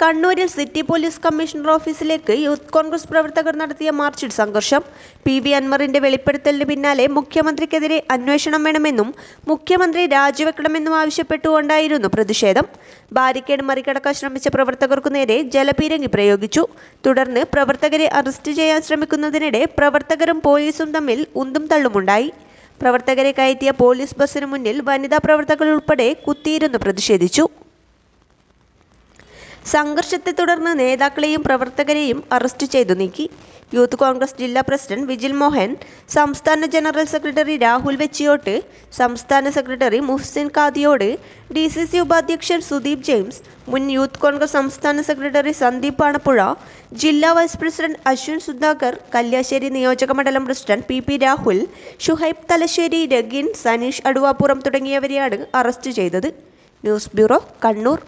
കണ്ണൂരിൽ city police commissioner ഓഫീസിലേക്ക് youth Congress പ്രവർത്തകർ നടത്തിയ മാർച്ചിൽ സംഘർഷം. പി വി അൻവറിന്റെ വെളിപ്പെടുത്തലിന് പിന്നാലെ മുഖ്യമന്ത്രിക്കെതിരെ അന്വേഷണം വേണമെന്നും മുഖ്യമന്ത്രി രാജിവെക്കണമെന്നും ആവശ്യപ്പെട്ടുകൊണ്ടായിരുന്നു പ്രതിഷേധം. ബാരിക്കേഡ് മറികടക്കാൻ ശ്രമിച്ച പ്രവർത്തകർക്കു നേരെ ജലപീരങ്കി പ്രയോഗിച്ചു. തുടർന്ന് പ്രവർത്തകരെ അറസ്റ്റ് ചെയ്യാൻ ശ്രമിക്കുന്നതിനിടെ പ്രവർത്തകരും പോലീസും തമ്മിൽ ഉന്തും തള്ളുമുണ്ടായി. പ്രവർത്തകരെ കയറ്റിയ പോലീസ് ബസിനു മുന്നിൽ വനിതാ പ്രവർത്തകർ ഉൾപ്പെടെ കുത്തിയിരുന്നു പ്രതിഷേധിച്ചു. സംഘർഷത്തെ തുടർന്ന് നേതാക്കളെയും പ്രവർത്തകരെയും അറസ്റ്റ് ചെയ്തു നീക്കി. യൂത്ത് കോൺഗ്രസ് ജില്ലാ പ്രസിഡന്റ് വിജിൽ മോഹൻ സംസ്ഥാന ജനറൽ സെക്രട്ടറി രാഹുൽ വെച്ചിയോട്ട് സംസ്ഥാന secretary Muhsin Kadiyod D C C ഉപാധ്യക്ഷൻ സുദീപ് ജെയിംസ് മുൻ യൂത്ത് കോൺഗ്രസ് സംസ്ഥാന സെക്രട്ടറി സന്ദീപ് പാണപ്പുഴ ജില്ലാ വൈസ് പ്രസിഡന്റ് അശ്വിൻ സുധാകർ കല്യാശ്ശേരി നിയോജക മണ്ഡലം president P P Rahul Shuhaib Thalassery Ragin Saneesh Aduvappuram തുടങ്ങിയവരെയാണ് arrest ചെയ്തത്. News bureau Kannur.